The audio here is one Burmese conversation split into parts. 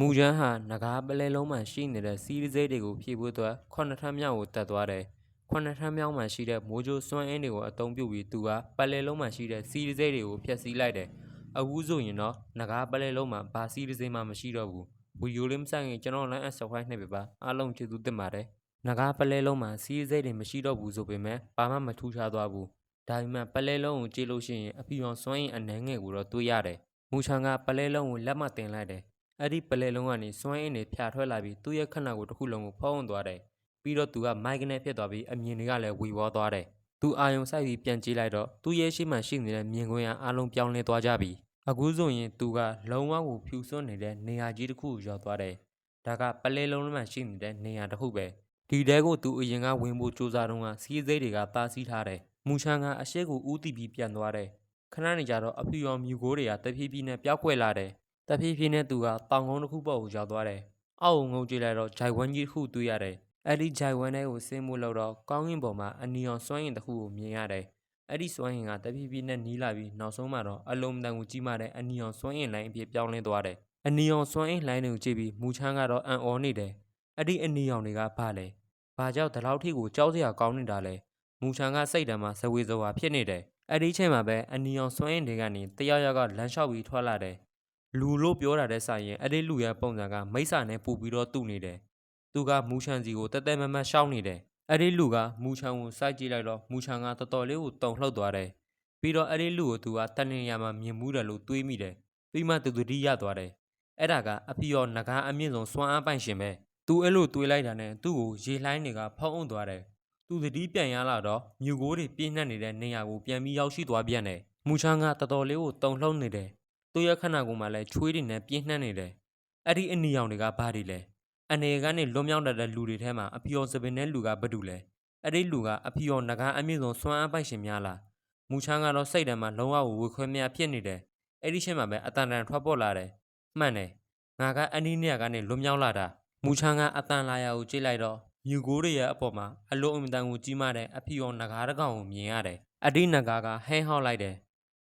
မူချမ်းဟာနဂါးပလဲလုံးမှာရှိနေတဲ့စီးရီးစိတ်တွေကိုဖြည့်ဖို့အတွက်ခုနှစ်ထပ်မြောက်ကိုတက်သွားတယ်။ခုနှစ်ထပ်မြောက်မှာရှိတဲ့မိုးကြိုးစွမ်းအင်းတွေကိုအသုံးပြုပြီးသူကပလဲလုံးမှာရှိတဲ့စီးရီးစိတ်တွေကိုဖျက်ဆီးလိုက်တယ်။အခုဆိုရင်တော့နဂါးပလဲလုံးမှာဘာစီးရီးစိတ်မှမရှိတော့ဘူး။ဗီဒီယိုလေးမဆိုင်ရင်ကျွန်တော် line at subscribe နှိပ်ပေးပါအားလုံးကျေးဇူးတင်ပါတယ်။နဂါးပလဲလုံးမှာစီးရီးစိတ်တွေမရှိတော့ဘူးဆိုပေမဲ့ဘာမှမထူးခြားသွားဘူး။ဒါပေမဲ့ပလဲလုံးကိုကြည့်လို့ရှိရင်အပီအောင်စွမ်းအင်အနှဲငယ်ကိုတော့တွေ့ရတယ်။မူချန်ကပလဲလုံးကိုလက်မတင်လိုက်တယ်။ အဲ့ဒီပလဲလုံးကနေစွမ်းအင်းတွေဖြာထွက်လာပြီးသူ့ရဲ့ခန္ဓာကိုယ်တစ်ခုလုံးကိုဖုံးသွားတယ်။ပြီးတော့သူကမိုက်ကနေဖြစ်သွားပြီးအမြင်တွေကလည်းဝီဝေါသွားတယ်။သူအာယုံစိုက်ပြီးပြန်ကြည့်လိုက်တော့သူ့ရဲ့ရှိမှရှိနေတဲ့မြင်ကွင်းအားလုံးပြောင်းလဲသွားကြပြီ။အခုဆိုရင်သူကလုံးဝကိုဖြူစွန်းနေတဲ့နေရာကြီးတစ်ခုကိုရောက်သွားတယ်။ဒါကပလဲလုံးလုံးမှရှိနေတဲ့နေရာတစ်ခုပဲ။ဒီတဲကိုသူအရင်ကဝင်ဖို့စူးစမ်းတော့ကစီးစိတ်တွေကတားဆီးထားတယ်။မူချန်ကအရှိကိုဦးတည်ပြီးပြန်သွားတယ်။ခဏနေကြတော့အဖြူရောင်မြူကိုးတွေကတဖြည်းဖြည်းနဲ့ပျောက်ကွယ်လာတယ်။ တဖြည်းဖြည်းနဲ့သူကတောင်ကုန်းတစ်ခုပေါ်ကိုရောက်သွားတယ်။အောက်ကိုငုံကြည့်လိုက်တော့ဂျိုင်ဝမ်ကြီးတစ်ခုတွေ့ရတယ်။အဲ့ဒီဂျိုင်ဝမ်ထဲကိုဆင်းမှုလောက်တော့ကောင်းကင်ပေါ်မှာအနီအောင်စွမ်းရင်တစ်ခုကိုမြင်ရတယ်။အဲ့ဒီစွမ်းရင်ကတဖြည်းဖြည်းနဲ့နီးလာပြီးနောက်ဆုံးမှာတော့အလုံးတန်ကိုကြီးမားတဲ့အနီအောင်စွမ်းရင်လိုင်းအဖြစ်ပြောင်းလဲသွားတယ်။အနီအောင်စွမ်းရင်လိုင်းတွေကိုကြည့်ပြီးမူချမ်းကတော့အံ့ဩနေတယ်။အဲ့ဒီအနီအောင်တွေကဘာလဲ။ဘာကြောင့်ဒီလောက်ထိကိုကြောက်စရာကောင်းနေတာလဲ။မူချမ်းကစိတ်တမ်းမှာဇဝေဇဝါဖြစ်နေတယ်။အဲ့ဒီချိန်မှာပဲအနီအောင်စွမ်းရင်တွေကနေတယောက်ယောက်ကလမ်းလျှောက်ပြီးထွက်လာတယ်။ လူလို့ပြောတာတဲ့ဆိုင်ရင်အဲ့ဒီလူရဲ့ပုံစံကမိစ္ဆာနဲ့ပူပြီးတော့တူနေတယ်။သူကမူချန်စီကိုတက်တက်မတ်မတ်ရှောက်နေတယ်။အဲ့ဒီလူကမူချန်ကိုစိုက်ကြည့်လိုက်တော့မူချန်ကတော်တော်လေးကိုတုံလှုပ်သွားတယ်။ပြီးတော့အဲ့ဒီလူကိုသူကတန်နေရမှာမြင်မှုတယ်လို့တွေးမိတယ်။ပြီးမှသူတတိရသွားတယ်။အဲ့ဒါကအဖီရောငကားအမြင့်ဆုံးစွမ်းအားပိုင်ရှင်ပဲ။သူအဲ့လိုတွေးလိုက်တာနဲ့သူ့ကိုရေလှိုင်းတွေကဖုံးအုံသွားတယ်။သူတတိပြန်ရလာတော့မြူကိုးတွေပြင်းနှက်နေတဲ့နေရာကိုပြန်ပြီးရောက်ရှိသွားပြန်တယ်။မူချန်ကတော်တော်လေးကိုတုံလှုပ်နေတယ်။ သူ့ရဲ့ခန္ဓာကိုယ်မှာလည်းချွေးတွေနဲ့ပြင်းနှက်နေတယ်။အဲ့ဒီအနီရောင်တွေကဘာတွေလဲ။အနေကနေလွန်မြောက်တတ်တဲ့လူတွေထဲမှာအဖီရောစပင်တဲ့လူကဘာတူလဲ။အဲ့ဒီလူကအဖီရောငကားအမြင့်ဆုံးစွမ်းအားပိုင်ရှင်များလား။မူချမ်းကတော့စိတ်ထဲမှာလုံးဝကိုဝေခွဲများဖြစ်နေတယ်။အဲ့ဒီချိန်မှာပဲအတန်တန်ထွက်ပေါ်လာတယ်။မှန်တယ်။ငါကအနီးနေရာကနေလွန်မြောက်လာတာ။မူချမ်းကအတန်လာရာကိုကြည့်လိုက်တော့မြူကိုးတွေရဲ့အပေါ်မှာအလုံးအမတန်ကိုကြီးမားတဲ့အဖီရောငကားတစ်ကောင်ကိုမြင်ရတယ်။အဲ့ဒီငကားကဟဲဟောက်လိုက်တယ်။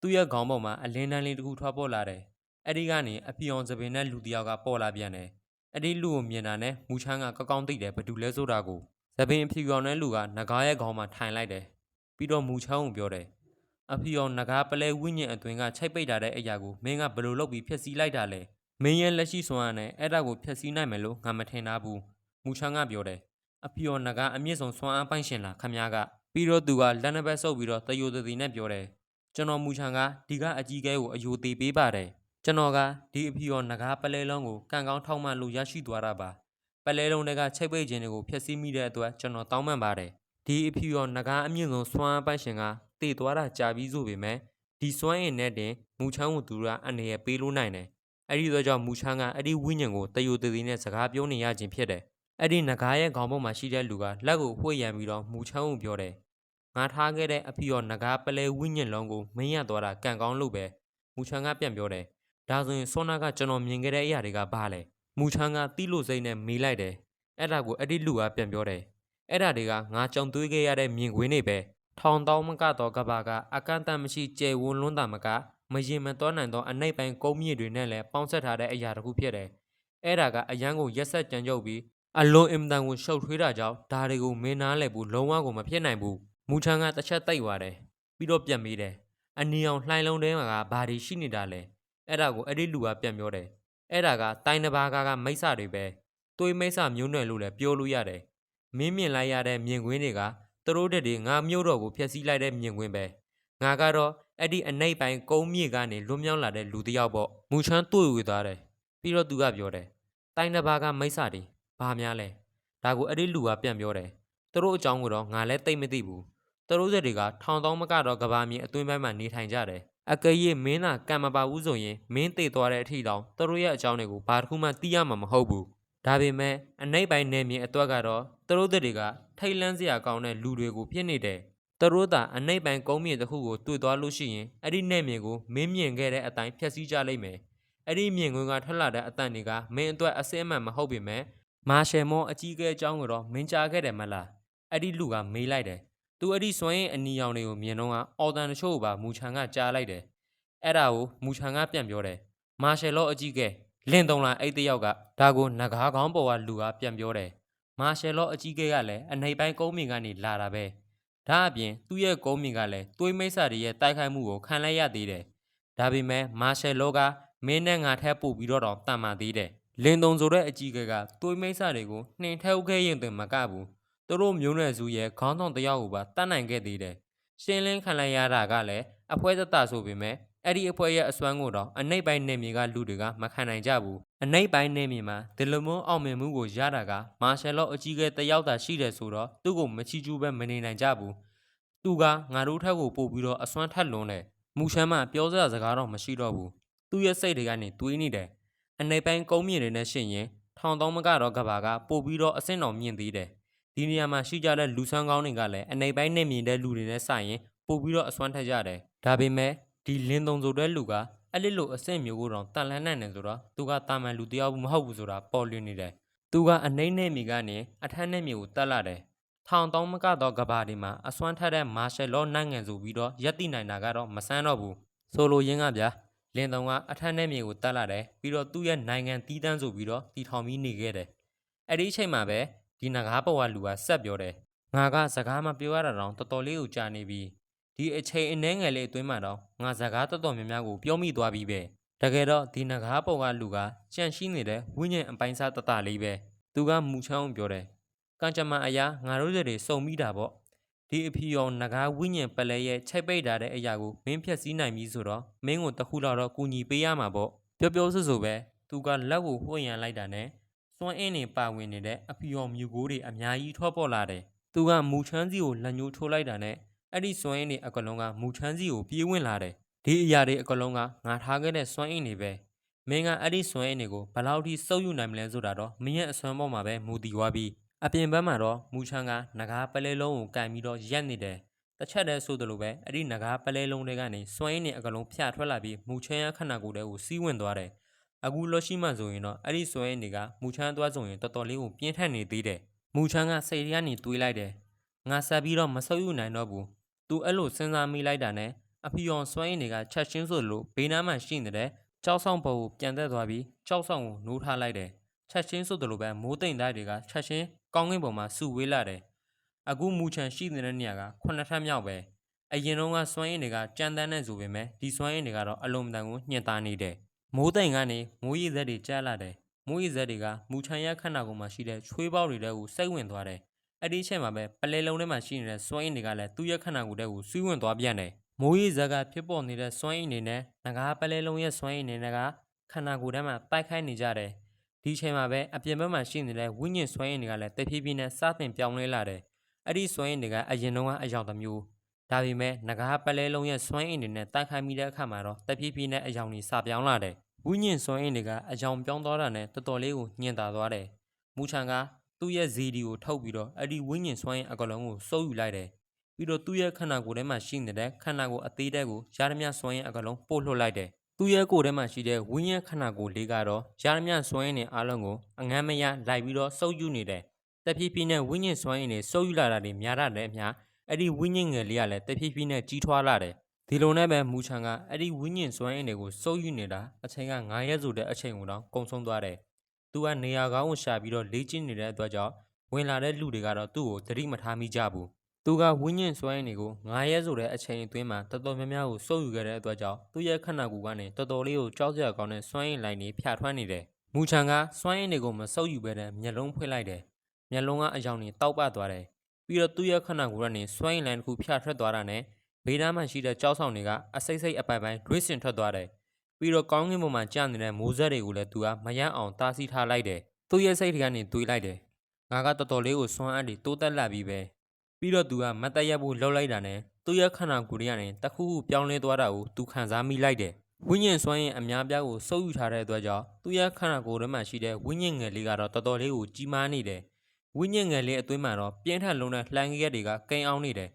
သူ့ရဲ့ခေါင်းပေါ်မှာအလင်းတန်းလေးတစ်ခုထွက်ပေါ်လာတယ်။အဲ့ဒီကနေအဖီအောင်စပင်နဲ့လူတစ်ယောက်ကပေါ်လာပြန်တယ်။အဲ့ဒီလူကိုမြင်တာနဲ့မူချမ်းကကောက်ကောင်းသိတယ်ဘယ်သူလဲဆိုတာကိုစပင်အဖီအောင်တဲ့လူကငကားရဲ့ခေါင်းမှာထိုင်လိုက်တယ်။ပြီးတော့မူချမ်းကိုပြောတယ်။အဖီအောင်ငကားပလဲဝိညာဉ်အတွင်းကချိတ်ပိတ်ထားတဲ့အရာကိုမင်းကဘယ်လိုလုပ်ပြီးဖျက်ဆီးလိုက်တာလဲ။မင်းရဲ့လက်ရှိစွမ်းအားနဲ့အဲ့ဒါကိုဖျက်ဆီးနိုင်မယ်လို့ငါမထင်တာဘူး။မူချမ်းကပြောတယ်။အဖီအောင်ငကားအမြင့်ဆုံးစွမ်းအားပိုင်ရှင်လားခမ ्या ကပြီးတော့သူကလက်နှစ်ဘက်ဆုပ်ပြီးတော့တယိုတသည်နဲ့ပြောတယ်။ ကျွန်တော်မူချန်ကဒီကအကြီးအကဲကိုအယိုသေးပေးပါတယ်ကျွန်တော်ကဒီအဖီရောငကားပလဲလုံးကိုကံကောင်းထောက်မှန်လို့ရရှိသွားတာပါပလဲလုံးတွေကချိတ်ပိတ်ခြင်းတွေကိုဖျက်ဆီးမိတဲ့အတွက်ကျွန်တော်တောင်းပန်ပါတယ်ဒီအဖီရောငကားအမြင့်ဆုံးစွမ်းအားပိုင်ရှင်ကတည်သွားတာကြာပြီးဆိုပေမဲ့ဒီစွမ်းရင်နဲ့တင်မူချမ်းကိုသူတို့ကအအနေရပေးလို့နိုင်တယ်အဲ့ဒီတော့ကြောင့်မူချမ်းကအဲ့ဒီဝိညာဉ်ကိုတယိုတည်နဲ့စကားပြောနေရခြင်းဖြစ်တယ်အဲ့ဒီငကားရဲ့ခေါင်းပေါ်မှာရှိတဲ့လူကလက်ကိုဝှေ့ရံပြီးတော့မူချမ်းကိုပြောတယ် ငါထားခဲ့တဲ့အဖီရောငကားပလဲဝိညာဉ်လုံးကိုမင်းရသွားတာကံကောင်းလို့ပဲမူချန်ကပြန်ပြောတယ်ဒါဆိုရင်စောနာကကျွန်တော်မြင်ခဲ့တဲ့အရာတွေကဘာလဲမူချန်ကတီးလို့စိမ့်နဲ့မေးလိုက်တယ်အဲ့ဒါကိုအဲ့ဒီလူကပြန်ပြောတယ်အဲ့ဒါတွေကငါကြုံတွေ့ခဲ့ရတဲ့မြင်ကွင်းတွေပဲထောင်တောင်းမကတော့ကဘာကအကန့်အသတ်မရှိကျယ်ဝန်းလွန်းတာမကမရင်မတော်နိုင်သောအနိုင်ပိုင်းကုန်းမြင့်တွေနဲ့လည်းပေါင်းဆက်ထားတဲ့အရာတစ်ခုဖြစ်တယ်အဲ့ဒါကအရန်ကိုရက်ဆက်ကြံကြုတ်ပြီးအလွန်အင်မတန်ကိုရှုပ်ထွေးတာကြောင့်ဒါတွေကိုမင်းနားလည်ဖို့လုံးဝကိုမဖြစ်နိုင်ဘူး မူချန်ကတစ်ချက်တိတ်သွားတယ်ပြီးတော့ပြန်မေးတယ်အနီအောင်လှိုင်းလုံးထဲမှာကဘာတွေရှိနေတာလဲအဲ့ဒါကိုအဲ့ဒီလူကပြန်ပြောတယ်အဲ့ဒါကတိုင်းတစ်ပါးကားကမိစ္ဆာတွေပဲတွေးမိစ္ဆာမျိုးနွယ်လို့လည်းပြောလို့ရတယ်မင်းမြင်လိုက်ရတဲ့မြင်ကွင်းတွေကသူတို့တက်တွေငါမျိုးတော်ကိုဖျက်ဆီးလိုက်တဲ့မြင်ကွင်းပဲငါကတော့အဲ့ဒီအနှိပ်ပိုင်းကုန်းမြေကနေလွတ်မြောက်လာတဲ့လူတစ်ယောက်ပေါ့မူချန်တွေ့ဝေသွားတယ်ပြီးတော့သူကပြောတယ်တိုင်းတစ်ပါးကမိစ္ဆာတွေဘာများလဲဒါကိုအဲ့ဒီလူကပြန်ပြောတယ်သူတို့အကြောင်းကိုတော့ငါလည်းသိမ့်မသိဘူး သူတို့ဆက်တွေကထောင်တောင်းမကတော့ကဘာမြေအတွင်းပိုင်းမှာနေထိုင်ကြတယ်။အကယ်၍မင်းသာကံမပါဘူးဆိုရင်မင်းတည်သွားတဲ့အထိတောင်သူတို့ရဲ့အကြောင်းတွေကိုဘာတစ်ခုမှသိရမှာမဟုတ်ဘူး။ဒါပေမဲ့အနိုင်ပိုင်းနေမြေအတွက်ကတော့သူတို့ဆက်တွေကထိတ်လန့်စရာကောင်းတဲ့လူတွေကိုဖြစ်နေတယ်။သူတို့သာအနိုင်ပိုင်းကုန်းမြေတစ်ခုကိုတွေ့သွားလို့ရှိရင်အဲ့ဒီနေမြေကိုမင်းမြင်ခဲ့တဲ့အတိုင်းဖျက်ဆီးကြလိမ့်မယ်။အဲ့ဒီမြင်ကွင်းကထွက်လာတဲ့အတန်တွေကမင်းအတွက်အစင်းအမှန်မဟုတ်ပေမဲ့မာရှယ်မောအကြီးအကဲအကြောင်းကိုတော့မင်းကြားခဲ့တယ်မလား။အဲ့ဒီလူကမေးလိုက်တယ် သူအဲ့ဒီစွမ်းရင်အနီရောင်တွေကိုမြင်တော့ကအော်တန်တချို့ကိုပါမူချန်ကကြားလိုက်တယ်အဲ့ဒါကိုမူချန်ကပြန်ပြောတယ်မာရှယ်လော့အကြီးကဲလင်းသုံးလာအဲ့တယောက်ကဒါကိုငကားကောင်းပေါ်ကလူကပြန်ပြောတယ်မာရှယ်လော့အကြီးကဲကလည်းအနှိပ်ပိုင်းကုန်းမြင့်ကနေလာတာပဲဒါအပြင်သူ့ရဲ့ကုန်းမြင့်ကလည်းသွေးမိတ်ဆာတွေရဲ့တိုက်ခိုက်မှုကိုခံလိုက်ရသေးတယ်ဒါပေမဲ့မာရှယ်လော့ကမင်းနဲ့ငါထက်ပို့ပြီးတော့တော့တန်မာသေးတယ်လင်းသုံးဆိုတဲ့အကြီးကဲကသွေးမိတ်ဆာတွေကိုနှင်ထုတ်ခဲ့ရင်တင်မကဘူး သူတို့မျိုးနွယ်စုရဲ့ခေါင်းဆောင်တစ်ယောက်ကိုပါတတ်နိုင်ခဲ့သေးတယ်ရှင်းလင်းခံလိုက်ရတာကလည်းအဖွဲသက်သာဆိုပေမဲ့အဲ့ဒီအဖွဲရဲ့အစွမ်းကိုတော့အနှိပ်ပိုင်းနေမြေကလူတွေကမခံနိုင်ကြဘူးအနှိပ်ပိုင်းနေမြေမှာဒီလိုမျိုးအောင်မြင်မှုကိုရတာကမာရှယ်လော့အကြီးကဲတယောက်သာရှိတယ်ဆိုတော့သူ့ကိုမချီကျူးပဲမနေနိုင်ကြဘူးသူကငါတို့ထက်ကိုပို့ပြီးတော့အစွမ်းထက်လွန်းတယ်မူရှမ်းမပြောစရာစကားတော့မရှိတော့ဘူးသူ့ရဲ့စိတ်တွေကနေတွေးနေတယ်အနှိပ်ပိုင်းကုန်းမြင့်တွေနဲ့ရှင်ရင်ထောင်တောင်းမကတော့ကဘာကပို့ပြီးတော့အဆင့်တော်မြင့်သေးတယ် ဒီနေရာမှာရှိကြတဲ့လူဆန်းကောင်းတွေကလည်းအနေပိုင်းနဲ့မြင်တဲ့လူတွေနဲ့ဆိုင်ရင်ပို့ပြီးတော့အစွမ်းထက်ကြတယ်။ဒါပေမဲ့ဒီလင်းသုံဆိုတဲ့လူကအဲ့ဒီလိုအဆင့်မျိုးကိုတော့တန်လန်းနိုင်တယ်ဆိုတော့သူကတာမန်လူတစ်ယောက်မဟုတ်ဘူးဆိုတာပေါ်လွင်နေတယ်။သူကအနှိမ့်နဲ့မြေကနေအထက်နဲ့မြေကိုတက်လာတယ်။ထောင်တောင်းမကတော့ကဘာဒီမှာအစွမ်းထက်တဲ့မာရှယ်လောနိုင်ငံဆိုပြီးတော့ရက်တိနိုင်တာကတော့မဆန်းတော့ဘူး။ဆိုလိုရင်းကဗျာလင်းသုံကအထက်နဲ့မြေကိုတက်လာတယ်ပြီးတော့သူ့ရဲ့နိုင်ငံတီးတန်းဆိုပြီးတော့တီထောင်ပြီးနေခဲ့တယ်။အဲ့ဒီအချိန်မှာပဲ ဒီနဂါးပေါ်ကလူကဆက်ပြောတယ်ငါကစကားမပြောရတာတော့တော်တော်လေးကိုကြာနေပြီဒီအချိန်အနှဲငယ်လေးအတွင်းမှာတော့ငါစကားတော်တော်များများကိုပြောမိသွားပြီပဲတကယ်တော့ဒီနဂါးပေါ်ကလူကကြန့်ရှိနေတဲ့ဝိညာဉ်အပိုင်းစားတတလေးပဲသူကမူချောင်းပြောတယ်ကံကြမ္မာအရာငါတို့တွေစုံမိတာပေါ့ဒီအဖီရောနဂါးဝိညာဉ်ပလဲရဲ့ချိတ်ပိတ်ထားတဲ့အရာကိုမင်းဖြက်စည်းနိုင်ပြီဆိုတော့မင်းကိုတခုတော့ကူညီပေးရမှာပေါ့ပြောပြောဆိုဆိုပဲသူကလက်ကိုဝှွင့်ရန်လိုက်တာနဲ့ စွမ်းအင်းတွေပါဝင်နေတဲ့အဖီရောင်မြူကိုတွေအများကြီးထွက်ပေါ်လာတယ်။သူကမူချမ်းစီကိုလက်ညှိုးထိုးလိုက်တာနဲ့အဲ့ဒီစွမ်းအင်းတွေအကလုံးကမူချမ်းစီကိုပြေးဝင်လာတယ်။ဒီအရာတွေအကလုံးကငါထားခဲ့တဲ့စွမ်းအင်းတွေပဲ။မင်းကအဲ့ဒီစွမ်းအင်းတွေကိုဘယ်လောက်ထိစုပ်ယူနိုင်မလဲဆိုတာတော့မင်းရဲ့အစွမ်းပေါ်မှာပဲမူတည်သွားပြီးအပြင်ဘက်မှာတော့မူချမ်းကငကားပလဲလုံးကိုကန်ပြီးတော့ရက်နေတယ်။တစ်ချက်တည်းဆိုသလိုပဲအဲ့ဒီငကားပလဲလုံးတွေကနေစွမ်းအင်းတွေအကလုံးဖြာထွက်လာပြီးမူချမ်းရခန္ဓာကိုယ်တွေကိုစီးဝင်သွားတယ်။ အခုလောရှိမှဆိုရင်တော့အဲ့ဒီဆွဲနေကမူချမ်းသွားဆိုရင်တော်တော်လေးကိုပြင်းထန်နေသေးတယ်မူချမ်းကစိတ်ထဲကနေတွေးလိုက်တယ်ငါဆက်ပြီးတော့မဆုပ်ယူနိုင်တော့ဘူးသူအဲ့လိုစဉ်းစားမိလိုက်တာနဲ့အဖီယောင်ဆွဲနေကချက်ချင်းဆိုလို့ဘေးနားမှာရှိနေတဲ့ကြောက်ဆောင်ဘုံကိုပြန်သက်သွားပြီးကြောက်ဆောင်ကိုနိုးထားလိုက်တယ်ချက်ချင်းဆိုသလိုပဲမိုးတိမ်သားတွေကချက်ချင်းကောင်းကင်ဘုံမှာစုဝေးလာတယ်အခုမူချမ်းရှိနေတဲ့နေရာကခုနှစ်ထပ်မြောက်ပဲအရင်တုန်းကစွမ်းရည်တွေကကြမ်းတမ်းနေဆိုပေမဲ့ဒီစွမ်းရည်တွေကတော့အလုံးတန်ကိုညှင့်သားနေတယ် မိုးတိမ်ကနေမိုးရေစက်တွေကျလာတယ်။မိုးရေစက်တွေကမူချမ်းရခန္ဓာကိုယ်မှာရှိတဲ့ချွေးပေါက်တွေတဲကိုစိတ်ဝင်သွားတယ်။အဲ့ဒီအချိန်မှာပဲပလဲလုံးထဲမှာရှိနေတဲ့စွမ်းအင်တွေကလည်းသူ့ရဲ့ခန္ဓာကိုယ်တဲကိုစီးဝင်သွားပြန်တယ်။မိုးရေစက်ကဖြစ်ပေါ်နေတဲ့စွမ်းအင်တွေနဲ့ငကားပလဲလုံးရဲ့စွမ်းအင်တွေကခန္ဓာကိုယ်ထဲမှာတိုက်ခိုက်နေကြတယ်။ဒီအချိန်မှာပဲအပြင်ဘက်မှာရှိနေတဲ့ဝိညာဉ်စွမ်းအင်တွေကလည်းတဖြည်းဖြည်းနဲ့စတင်ပြောင်းလဲလာတယ်။အဲ့ဒီစွမ်းအင်တွေကအရင်တုန်းကအယောင်တစ်မျိုးဒါပေမဲ့ငကားပလဲလုံးရဲ့စွမ်းအင်တွေနဲ့တိုက်ခိုက်မိတဲ့အခါမှာတော့တဖြည်းဖြည်းနဲ့အယောင်တွေစပြောင်းလာတယ် ဝိညာဉ်စွမ်းအင်းတွေကအယောင်ပြောင်းသွားတာနဲ့တော်တော်လေးကိုညင်တာသွားတယ်။မူချန်ကသူ့ရဲ့ဇီဒီကိုထုတ်ပြီးတော့အဲ့ဒီဝိညာဉ်စွမ်းအင်းအကလုံးကိုစုပ်ယူလိုက်တယ်။ပြီးတော့သူ့ရဲ့ခန္ဓာကိုယ်ထဲမှာရှိနေတဲ့ခန္ဓာကိုယ်အသေးတဲ့ကိုယာရမြစွမ်းအင်းအကလုံးပို့လွှတ်လိုက်တယ်။သူ့ရဲ့ကိုယ်ထဲမှာရှိတဲ့ဝိညာဉ်ခန္ဓာကိုယ်လေးကတော့ယာရမြစွမ်းအင်းနဲ့အားလုံးကိုအငမ်းမရလိုက်ပြီးတော့စုပ်ယူနေတယ်။တဖြည်းဖြည်းနဲ့ဝိညာဉ်စွမ်းအင်းတွေစုပ်ယူလာတာတွေများတာတဲ့အမျှအဲ့ဒီဝိညာဉ်ငယ်လေးကလည်းတဖြည်းဖြည်းနဲ့ကြီးထွားလာတယ် ဒီလိုနဲ့ပဲမူချန်ကအဲ့ဒီဝိညာဉ်စွမ်းအင်တွေကိုစိုးယူနေတာအချိန်က9ရက်ဆိုတဲ့အချိန်ကိုတော့ကုံဆုံးသွားတယ်။သူကနေရာကောင်းကိုရှာပြီးတော့လေ့ကျင့်နေတဲ့အတွက်ကြောင့်ဝင်လာတဲ့လူတွေကတော့သူ့ကိုသတိမထားမိကြဘူး။သူကဝိညာဉ်စွမ်းအင်တွေကို9ရက်ဆိုတဲ့အချိန်အတွင်းမှာတော်တော်များများကိုစိုးယူခဲ့တဲ့အတွက်ကြောင့်သူ့ရဲ့ခန္ဓာကိုယ်ကနေတော်တော်လေးကိုကြောက်စရာကောင်းတဲ့စွမ်းအင်လိုင်းတွေဖြာထွက်နေတယ်။မူချန်ကစွမ်းအင်တွေကိုမစိုးယူဘဲနဲ့မျက်လုံးဖွင့်လိုက်တယ်။မျက်လုံးကအယောင်တွေတောက်ပသွားတယ်။ပြီးတော့သူ့ရဲ့ခန္ဓာကိုယ်ကနေစွမ်းအင်လိုင်းတစ်ခုဖြာထွက်သွားတာနဲ့ ဘေးနားမှာရှိတဲ့ကြောက်ဆောင်တွေကအစိမ့်စိမ့်အပိုင်ပိုင်တွင်းစင်ထွက်သွားတယ်။ပြီးတော့ကောင်းကင်ဘုံမှာကျနေတဲ့မိုးဆက်တွေကိုလည်းသူကမရအောင်တားဆီးထားလိုက်တယ်။သူ့ရဲ့စိတ်တွေကနေတွေးလိုက်တယ်။ငါကတော်တော်လေးကိုစွမ်းအားတွေတိုးတက်လာပြီးပဲ။ပြီးတော့သူကမတ်တက်ရက်ဖို့လှုပ်လိုက်တာနဲ့သူ့ရဲ့ခန္ဓာကိုယ်တွေကနေတခုခုပြောင်းလဲသွားတာကိုသူခံစားမိလိုက်တယ်။ဝိညာဉ်စွမ်းရင်အများပြားကိုစုပ်ယူထားတဲ့အတွက်ကြောင့်သူ့ရဲ့ခန္ဓာကိုယ်ထဲမှာရှိတဲ့ဝိညာဉ်ငယ်လေးကတော့တော်တော်လေးကိုကြီးမားနေတယ်။ဝိညာဉ်ငယ်လေးအတွင်းမှာတော့ပြင်းထန်လုံးတဲ့လှမ်းကြီးတွေကကိန်းအောင်နေတယ်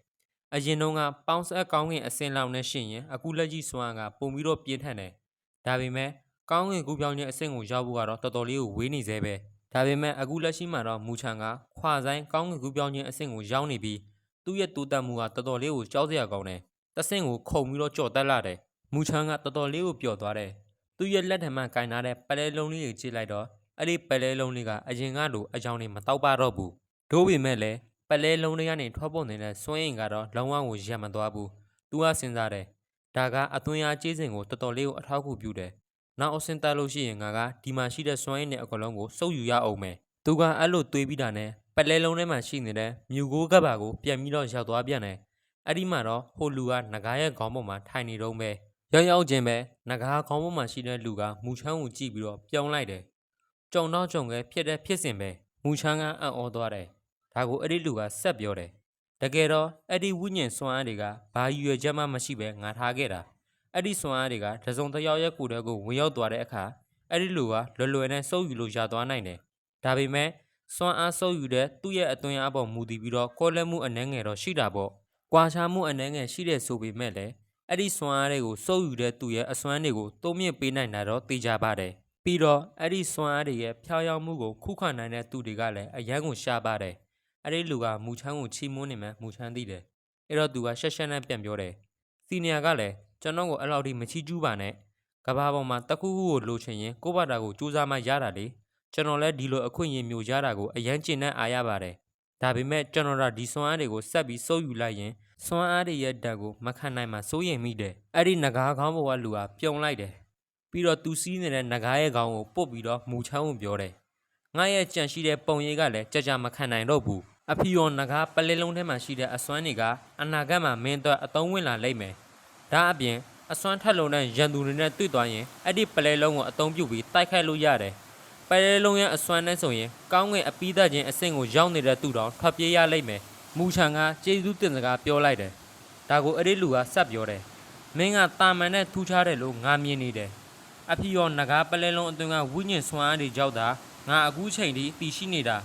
အရင်တုန်းကပေါင်းဆက်ကောင်းကင်အစင်လောက်နဲ့ရှင်ရင်အခုလက်ကြီးစွမ်းအားကပုံပြီးတော့ပြင်းထန်တယ်။ဒါပေမဲ့ကောင်းကင်ကူးပြောင်းခြင်းအဆင့်ကိုရောက်ဖို့ကတော့တော်တော်လေးကိုဝေးနေသေးပဲ။ဒါပေမဲ့အခုလက်ရှိမှာတော့မူချန်ကခွာဆိုင်ကောင်းကင်ကူးပြောင်းခြင်းအဆင့်ကိုရောက်နေပြီးသူ့ရဲ့တိုးတက်မှုကတော်တော်လေးကိုကြောက်စရာကောင်းတယ်။တဆင့်ကိုခုံပြီးတော့ကြော်တက်လာတယ်။မူချန်ကတော်တော်လေးကိုပျော်သွားတယ်။သူ့ရဲ့လက်ထံမှကင်ထားတဲ့ပလဲလုံးလေးကိုကြည့်လိုက်တော့အဲ့ဒီပလဲလုံးလေးကအရင်ကလိုအကြောင်းတွေမတောက်ပါတော့ဘူး။တို့ပေမဲ့လည်း ပလဲလုံးလေးကနေထွက်ပေါ်နေတဲ့စွမ်းအင်ကတော့လုံးဝကိုရပ်မသွားဘူး။ तू ကစဉ်းစားတယ်။ဒါကအသွင်အားကျေးစဉ်ကိုတော်တော်လေးကိုအထောက်အကူပြုတယ်။နောက်အစင်တက်လို့ရှိရင်ငါကဒီမှာရှိတဲ့စွမ်းအင်နဲ့အကလုံးကိုစုပ်ယူရအောင်မယ်။ तू ကအဲ့လိုတွေးပြီးတာနဲ့ပလဲလုံးထဲမှာရှိနေတဲ့မြူကိုးကပ်ပါကိုပြန်ပြီးတော့ရောက်သွားပြန်တယ်။အဲ့ဒီမှာတော့ဟိုလူကငကားရဲ့ခေါင်းပေါ်မှာထိုင်နေတော့ပဲ။ရောက်ရောက်ချင်းပဲငကားခေါင်းပေါ်မှာရှိတဲ့လူကမူချမ်းကိုကြည့်ပြီးတော့ပြောင်းလိုက်တယ်။ကြုံတော့ကြုံခဲ့ဖြစ်တဲ့ဖြစ်စဉ်ပဲမူချမ်းကအံ့ဩသွားတယ်။ ဒါကိုအဲ့ဒီလူကဆက်ပြောတယ်။တကယ်တော့အဲ့ဒီဝိညာဉ်စွမ်းအားတွေကဘာရည်ရွယ်ချက်မှမရှိပဲငါထားခဲ့တာ။အဲ့ဒီစွမ်းအားတွေကတစုံတစ်ယောက်ရဲ့ကိုယ်တည်းကိုဝင်ရောက်သွားတဲ့အခါအဲ့ဒီလူကလွယ်လွယ်နဲ့စုပ်ယူလို့ရသွားနိုင်တယ်။ဒါပေမဲ့စွမ်းအားစုပ်ယူတဲ့သူ့ရဲ့အသွင်အားပေါ်မူတည်ပြီးတော့ကောလက်မှုအနှဲငယ်တော့ရှိတာပေါ့။ကွာခြားမှုအနှဲငယ်ရှိတဲ့ဆိုပေမဲ့လည်းအဲ့ဒီစွမ်းအားတွေကိုစုပ်ယူတဲ့သူ့ရဲ့အစွမ်းတွေကိုတိုးမြင့်ပေးနိုင်တာတော့သိကြပါတယ်။ပြီးတော့အဲ့ဒီစွမ်းအားတွေရဲ့ဖျောက်ရောက်မှုကိုခုခံနိုင်တဲ့သူတွေကလည်းအရန်ကိုရှားပါတယ်။ အဲ့ဒီလူကမူချမ်းကိုချီးမွမ်းနေမှမူချမ်းသိတယ်။အဲ့တော့သူကရှက်ရှက်နဲ့ပြန်ပြောတယ်။စီနီယာကလည်းကျွန်တော်ကိုအဲ့လောက်ထိမချီးကျူးပါနဲ့။ကဘာပေါ်မှာတခုခုကိုလိုချင်ရင်ကိုယ့်ဘာသာကိုစူးစမ်းမှရတာလေ။ကျွန်တော်လည်းဒီလိုအခွင့်အရေးမျိုးရတာကိုအရန်ကျင့်နဲ့အားရပါတယ်။ဒါပေမဲ့ကျွန်တော်တို့ဒီစွမ်းအားတွေကိုဆက်ပြီးစိုးယူလိုက်ရင်စွမ်းအားတွေရဲ့ဓာတ်ကိုမခံနိုင်မှစိုးရိမ်မိတယ်။အဲ့ဒီငကားခေါင်းပေါ်ကလူကပြုံလိုက်တယ်။ပြီးတော့သူစီးနေတဲ့ငကားရဲ့ခေါင်းကိုပုတ်ပြီးတော့မူချမ်းကိုပြောတယ်။ငါရဲ့ကြံရှိတဲ့ပုံရိပ်ကလည်းကြကြမခံနိုင်တော့ဘူး။ အဖီယောငကားပလဲလုံးထဲမှာရှိတဲ့အစွမ်းတွေကအနာဂတ်မှာမင်းတို့အသုံးဝင်လာလိမ့်မယ်။ဒါအပြင်အစွမ်းထက်လုံးတဲ့ရန်သူတွေနဲ့တွေ့သွားရင်အဲ့ဒီပလဲလုံးကိုအသုံးပြုပြီးတိုက်ခိုက်လို့ရတယ်။ပလဲလုံးရဲ့အစွမ်းနဲ့ဆိုရင်ကောင်းငင်အပီးသက်ခြင်းအဆင့်ကိုရောက်နေတဲ့သူတော်ထွက်ပြေးရလိမ့်မယ်။မူချန်ကကျေးဇူးတင်စကားပြောလိုက်တယ်။ဒါကိုအဲ့ဒီလူကဆက်ပြောတယ်။မင်းကတာမန်နဲ့ထူးခြားတယ်လို့ငါမြင်နေတယ်။အဖီယောငကားပလဲလုံးအတွင်းကဝိညာဉ်ဆွမ်းအားတွေကြောက်တာငါအခုချိန်ထိတည်ရှိနေတာ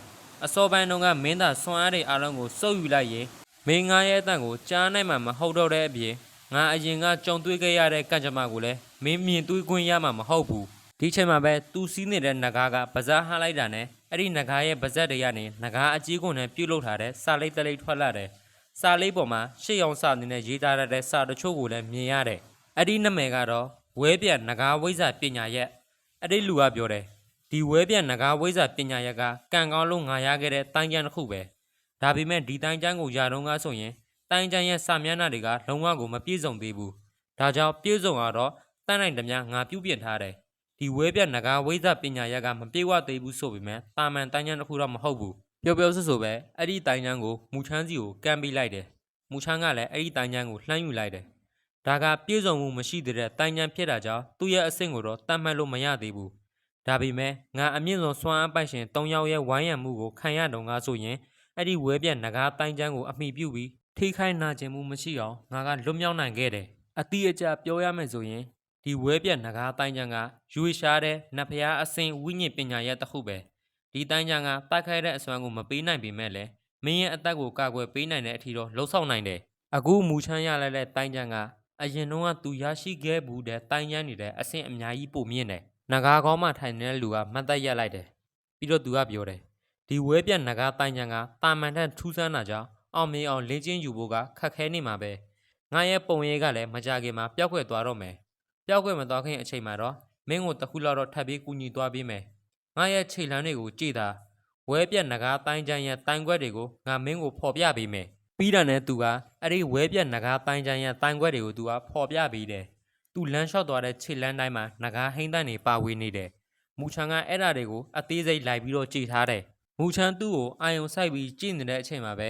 အစောပိုင်းတုန်းကမင်းသားဆွမ်းအားတွေအားလုံးကိုစုပ်ယူလိုက်ရင်မင်းငါရဲ့အတန်ကိုကြားနိုင်မှာမဟုတ်တော့တဲ့အပြင်ငါအရင်ကကြုံတွေ့ခဲ့ရတဲ့ကံကြမ္မာကိုလည်းမင်းမြင်တွေ့ခွင့်ရမှာမဟုတ်ဘူးဒီချိန်မှာပဲသူစီးနေတဲ့နဂါးကပါဇာဟလိုက်တာနဲ့အဲ့ဒီနဂါးရဲ့ပါဇက်တွေကနေနဂါးအကြီးကွန်နဲ့ပြုတ်လုထားတဲ့စာလိပ်တလိပ်ထွက်လာတယ်စာလိပ်ပေါ်မှာရှေ့အောင်စာအနေနဲ့ရေးထားတဲ့စာတချို့ကိုလည်းမြင်ရတယ်အဲ့ဒီနာမည်ကတော့ဝဲပြနဂါးဝိဇ္ဇာပညာရက်အဲ့ဒီလူကပြောတယ် ဒီဝဲပြန့်နဂါဝိဇ္ဇာပညာရက်ကကံကောင်းလို့ငါရခဲ့တဲ့တိုင်းကျမ်းတစ်ခုပဲဒါပေမဲ့ဒီတိုင်းကျမ်းကိုယာတော့ငါဆိုရင်တိုင်းကျမ်းရဲ့စာမျက်နှာတွေကလုံးဝကိုမပြည့်စုံသေးဘူးဒါကြောင့်ပြည့်စုံတော့တန်းနိုင်သမျှငါပြုပြင်ထားတယ်ဒီဝဲပြန့်နဂါဝိဇ္ဇာပညာရက်ကမပြည့်ဝသေးဘူးဆိုပေမဲ့တာမန်တိုင်းကျမ်းတစ်ခုတော့မဟုတ်ဘူးပျော်ပျော်ဆဆပဲအဲ့ဒီတိုင်းကျမ်းကိုမူချမ်းစီကိုကမ်းပေးလိုက်တယ်မူချမ်းကလည်းအဲ့ဒီတိုင်းကျမ်းကိုလှမ်းယူလိုက်တယ်ဒါကပြည့်စုံမှုမရှိသေးတဲ့တိုင်းကျမ်းဖြစ်တာကြောင့်သူ့ရဲ့အဆင့်ကိုတော့တတ်မှတ်လို့မရသေးဘူး ဒါပေမဲ့ငါအမြင့်ဆုံးစွမ်းအားပိုက်ရှင်၃ယောက်ရဲ့ဝိုင်းရံမှုကိုခံရတော့ငါဆိုရင်အဲ့ဒီဝဲပြက်နဂါတိုင်းချမ်းကိုအမိပြုပြီးထိခိုက်နာကျင်မှုမရှိအောင်ငါကလွတ်မြောက်နိုင်ခဲ့တယ်အတိအကျပြောရမယ်ဆိုရင်ဒီဝဲပြက်နဂါတိုင်းချမ်းကရွေရှားတဲ့နတ်ဖျားအစင်ဝိညာဉ်ပညာရဲ့တစ်ခုပဲဒီတိုင်းချမ်းကတိုက်ခိုက်တဲ့အစွမ်းကိုမပေးနိုင်ပေမဲ့လည်းမင်းရဲ့အသက်ကိုကာကွယ်ပေးနိုင်တဲ့အထီတော့လှုပ်ဆောင်နိုင်တယ်အခုမူချမ်းရလိုက်တဲ့တိုင်းချမ်းကအရင်တော့ကသူရရှိခဲ့ဘူးတဲ့တိုင်းချမ်းနေတဲ့အဆင့်အများကြီးပိုမြင့်တယ် နဂါကောင်းမှထိုင်နေတဲ့လူကမှတ်သက်ရက်လိုက်တယ်ပြီးတော့သူကပြောတယ်ဒီဝဲပြက်နဂါတိုင်ချန်ကတာမန်ထက်ထူးဆန်းတာကြောင့်အောင်မင်းအောင်လင်းချင်းယူဖို့ကခက်ခဲနေမှာပဲငါရဲ့ပုံရိပ်ကလည်းမကြခင်မှာပျောက်ကွယ်သွားတော့မယ်ပျောက်ကွယ်မသွားခင်အချိန်မှာတော့မင်းကိုတခုလောက်တော့ထပ်ပြီးကူညီသွားပေးမယ်ငါရဲ့ခြေလမ်းတွေကိုကြည့်တာဝဲပြက်နဂါတိုင်ချန်ရဲ့တိုင်ခွက်တွေကိုငါမင်းကိုဖော်ပြပေးမယ်ပြီးတာနဲ့သူကအဲ့ဒီဝဲပြက်နဂါတိုင်ချန်ရဲ့တိုင်ခွက်တွေကိုသူကဖော်ပြပေးတယ် သူလမ်းလျှောက်သွားတဲ့ခြေလမ်းတိုင်းမှာငကားဟိမ့်တန်နေပါဝေးနေတယ်။မူချန်ကအဲ့ဒါတွေကိုအသေးစိတ်လိုက်ပြီးတော့ကြည်ထားတယ်။မူချန်သူ့ကိုအာယုံဆိုင်ပြီးကြည်နေတဲ့အချိန်မှာပဲ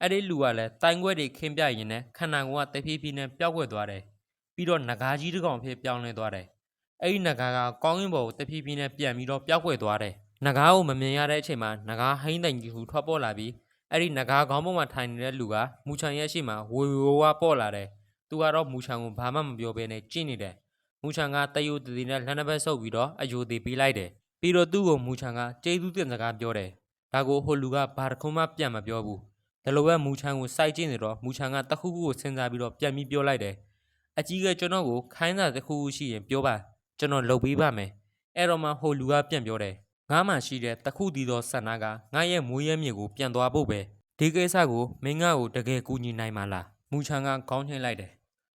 အဲ့ဒီလူကလည်းတိုင်ခွက်တွေခင်းပြရင်နဲ့ခန္ဓာကိုယ်ကတဖြည်းဖြည်းနဲ့ပျောက်ကွယ်သွားတယ်။ပြီးတော့ငကားကြီးတစ်ကောင်ဖြစ်ပြောင်းလဲသွားတယ်။အဲ့ဒီငကားကကောင်းကင်ဘုံကိုတဖြည်းဖြည်းနဲ့ပြန်ပြီးတော့ပျောက်ကွယ်သွားတယ်။ငကားကိုမမြင်ရတဲ့အချိန်မှာငကားဟိမ့်တန်ကြီးဟူထွက်ပေါ်လာပြီးအဲ့ဒီငကားခေါင်းပေါ်မှာထိုင်နေတဲ့လူကမူချန်ရဲ့ရှိမှာဝေဝေဝါးပေါ်လာတယ်။ သူကတော့မူချန်ကိုဘာမှမပြောဘဲနဲ့ကြည့်နေတယ်။မူချန်ကတယုတည်တည်နဲ့လှမ်းတစ်ဘက်ဆုပ်ပြီးတော့အယိုသေးပေးလိုက်တယ်။ပြီးတော့သူ့ကိုမူချန်ကကျေးဇူးတင်စကားပြောတယ်။ဒါကိုဟိုလူကဘာတစ်ခုမှပြန်မပြောဘူး။ဒါလိုပဲမူချန်ကိုစိုက်ကြည့်နေတော့မူချန်ကတခုခုကိုစဉ်းစားပြီးတော့ပြန်ပြီးပြောလိုက်တယ်။အကြီးကကျွန်တော်ကိုခိုင်းတာတစ်ခုခုရှိရင်ပြောပါကျွန်တော်လုပ်ပေးပါမယ်။အဲ့တော့မှဟိုလူကပြန်ပြောတယ်။ငါမှရှိတဲ့တခုတည်သောဆန္ဒကငါရဲ့မွေးရဲမြေကိုပြန်သွားဖို့ပဲဒီကိစ္စကိုမင်းငါ့ကိုတကယ်ကူညီနိုင်မှာလား။မူချန်ကခေါင်းချိန်လိုက်တယ်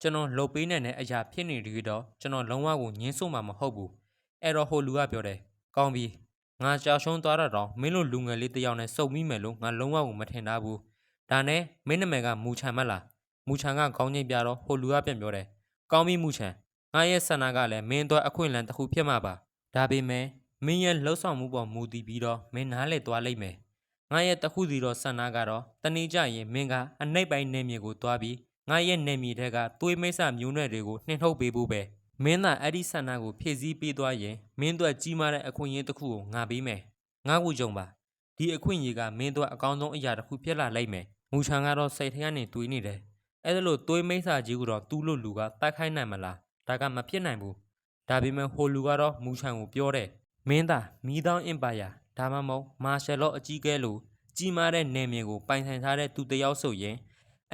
ကျွန်တော်လှုပ်ပေးနိုင်တဲ့အရာဖြစ်နေဒီတော့ကျွန်တော်လုံးဝကိုငင်းဆို့မှာမဟုတ်ဘူးအဲ့တော့ဟိုလူကပြောတယ်ကောင်းပြီငါကြောက်ရှုံးသွားတော့မင်းတို့လူငယ်လေးတစ်ယောက်နဲ့စုံမိမယ်လို့ငါလုံးဝကိုမထင်တာဘူးဒါနဲ့မင်းနာမည်ကမူချန်မတ်လားမူချန်ကခေါင်းငိတ်ပြတော့ဟိုလူကပြန်ပြောတယ်ကောင်းပြီမူချန်ငါရဲ့ဆန္ဒကလည်းမင်းတို့အခွင့်အလမ်းတစ်ခုဖြစ်မှာပါဒါပေမဲ့မင်းရဲ့လှုပ်ဆောင်မှုပေါ်မူတည်ပြီးတော့မင်းနားလေသွားလိမ့်မယ်ငါရဲ့တခုစီတော့ဆန္ဒကတော့တနေ့ကျရင်မင်းကအနှိပ်ပိုင်းနေမြေကိုတွားပြီး ငါရဲ့နေမြေထက်ကသွေးမိတ်ဆမျိုးနွယ်တွေကိုနှင်ထုတ်ပေးဖို့ပဲမင်းသာအဲ့ဒီဆန္ဒကိုဖြည့်ဆည်းပေးသွားရင်မင်းတို့ကြီးမားတဲ့အခွင့်အရေးတစ်ခုကိုငါပေးမယ်ငါ့ကိုကြုံပါဒီအခွင့်အရေးကမင်းတို့အကောင်းဆုံးအရာတစ်ခုဖြစ်လာလိမ့်မယ်မူချန်ကတော့စိတ်ထဲကနေတွေးနေတယ်အဲ့ဒါလို့သွေးမိတ်ဆကြီးကိုတော့သူ့လိုလူကတိုက်ခိုင်းနိုင်မလားဒါကမဖြစ်နိုင်ဘူးဒါပေမဲ့ဟိုလူကတော့မူချန်ကိုပြောတယ်မင်းသားမီးတောင်းအင်ပါယာဒါမှမဟုတ်မာရှယ်လော့အကြီးအကဲလိုကြီးမားတဲ့နယ်မြေကိုပိုင်ဆိုင်ထားတဲ့သူတစ်ယောက်ဆိုရင်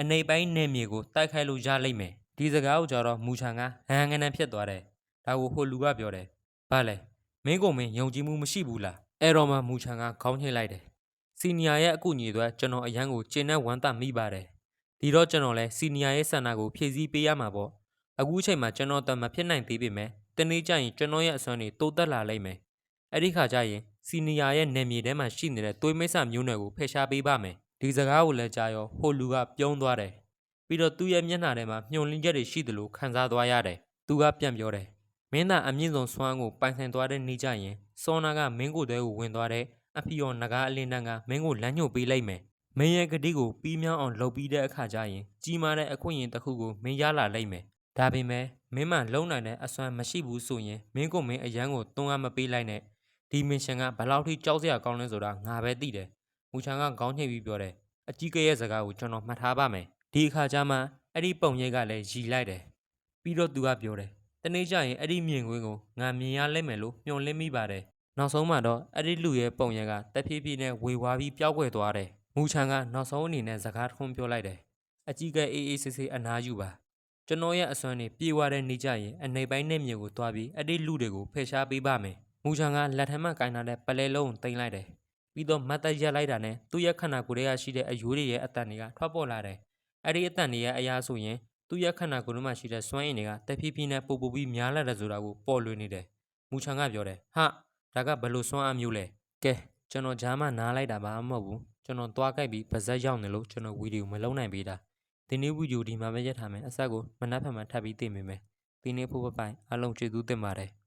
အနေပိုင်းနယ်မြေကိုတိုက်ခိုက်လို့ရလိမ့်မယ်ဒီစကားကိုကြတော့မူချန်ကဟန်ငနန်ဖြစ်သွားတယ်ဒါကိုဟိုလူကပြောတယ်ဘာလဲမင်းကိုမင်းယုံကြည်မှုမရှိဘူးလားအဲ့တော့မှမူချန်ကခေါင်းညှိလိုက်တယ်စီနီယာရဲ့အကူအညီတွေကျွန်တော်အရန်ကိုကျင့်နဲ့ဝမ်းသာမိပါတယ်ဒီတော့ကျွန်တော်လဲစီနီယာရဲ့ဆန္ဒကိုဖြည့်ဆည်းပေးရမှာပေါ့အခုအချိန်မှာကျွန်တော်တမဖြစ်နိုင်သေးပေမဲ့တနေ့ကျရင်ကျွန်တော်ရဲ့အစွမ်းတွေတိုးတက်လာလိမ့်မယ်အဲ့ဒီခါကျရင်စီနီယာရဲ့နေမြေထဲမှာရှိနေတဲ့သွေးမိတ်ဆမျိုးနွယ်ကိုဖယ်ရှားပေးပါမယ် ဒီစကားကိုလည်းကြားရောဟိုလူကပြုံးသွားတယ်ပြီးတော့သူ့ရဲ့မျက်နှာထဲမှာမျောလင်းချက်တွေရှိသလိုခံစားသွားရတယ်သူကပြန်ပြောတယ်မင်းသားအမြင့်ဆုံးစွမ်းကိုပိုင်ဆိုင်သွားတဲ့နေ့ကျရင်စောနာကမင်းကိုယ်တည်းကိုဝင်သွားတဲ့အဖီယောနဂါအလင်းတန်းကမင်းကိုလမ်းညွှန်ပေးလိုက်မယ်မင်းရဲ့ဂတိကိုပြီးမြောင်းအောင်လုပ်ပြီးတဲ့အခါကျရင်ကြီးမားတဲ့အခွင့်အရေးတစ်ခုကိုမင်းရလာလိမ့်မယ်ဒါပေမဲ့မင်းမှလုံနိုင်တဲ့အစွမ်းမရှိဘူးဆိုရင်မင်းကိုမင်းအရန်ကိုတွန်းအားမပေးလိုက်နဲ့ဒီမစ်ရှင်ကဘယ်လောက်ထိကြောက်စရာကောင်းလဲဆိုတာငါပဲသိတယ်။ မူချန်ကခေါင်းညှိပြီးပြောတယ်။အကြီးကဲရဲ့စကားကိုကျွန်တော်မှတ်ထားပါမယ်။ဒီအခါကျမှအဲ့ဒီပုံရိပ်ကလည်းရီလိုက်တယ်။ပြီးတော့သူကပြောတယ်။တနေ့ကျရင်အဲ့ဒီမြင်ကွင်းကိုငါမြင်ရလိမ့်မယ်လို့မျှော်လင့်မိပါတယ်။နောက်ဆုံးမှတော့အဲ့ဒီလူရဲ့ပုံရိပ်ကတဖြည်းဖြည်းနဲ့ဝေဝါးပြီးပျောက်ကွယ်သွားတယ်။မူချန်ကနောက်ဆုံးအနေနဲ့စကားတစ်ခုပြောလိုက်တယ်။အကြီးကဲအေးအေးဆေးဆေးအနားယူပါ။ကျွန်တော်ရဲ့အစွမ်းတွေပြေဝတဲ့နေကြရင်အနေပိုင်းနဲ့မြေကိုတွားပြီးအဲ့ဒီလူတွေကိုဖယ်ရှားပေးပါမယ်။မူချန်ကလက်ထက်မှကင်ထားတဲ့ပလဲလုံးကိုတင်လိုက်တယ်။ ပြီးတော့မတ်တက်ရက်လိုက်တာနဲ့သူ့ရဲ့ခန္ဓာကိုယ်ထဲကရှိတဲ့အယိုးတွေရဲ့အတန်တွေကထွက်ပေါ်လာတယ်။အဲ့ဒီအတန်တွေရဲ့အရာဆိုရင်သူ့ရဲ့ခန္ဓာကိုယ်ထဲမှာရှိတဲ့စွမ်းအင်တွေကတဖြည်းဖြည်းနဲ့ပိုပိုပြီးများလာတယ်ဆိုတာကိုပေါ်လွင်နေတယ်။မူချန်ကပြောတယ်။ဟာဒါကဘယ်လိုစွမ်းအားမျိုးလဲ။ကဲကျွန်တော်ဂျားမနားလိုက်တာဘာမှမဟုတ်ဘူး။ကျွန်တော်သွားကြိုက်ပြီးဗဇက်ရောက်နေလို့ကျွန်တော်ဗီဒီယိုမလုံးနိုင်ပေးတာ။ဒီနေ့ဗီဒီယိုဒီမှာပဲရက်ထားမယ်။အဆက်ကိုမနက်ဖြန်မှထပ်ပြီးသိမိမယ်။ဒီနေ့ဖို့ပပိုင်အားလုံးကျေးဇူးတင်ပါတယ်။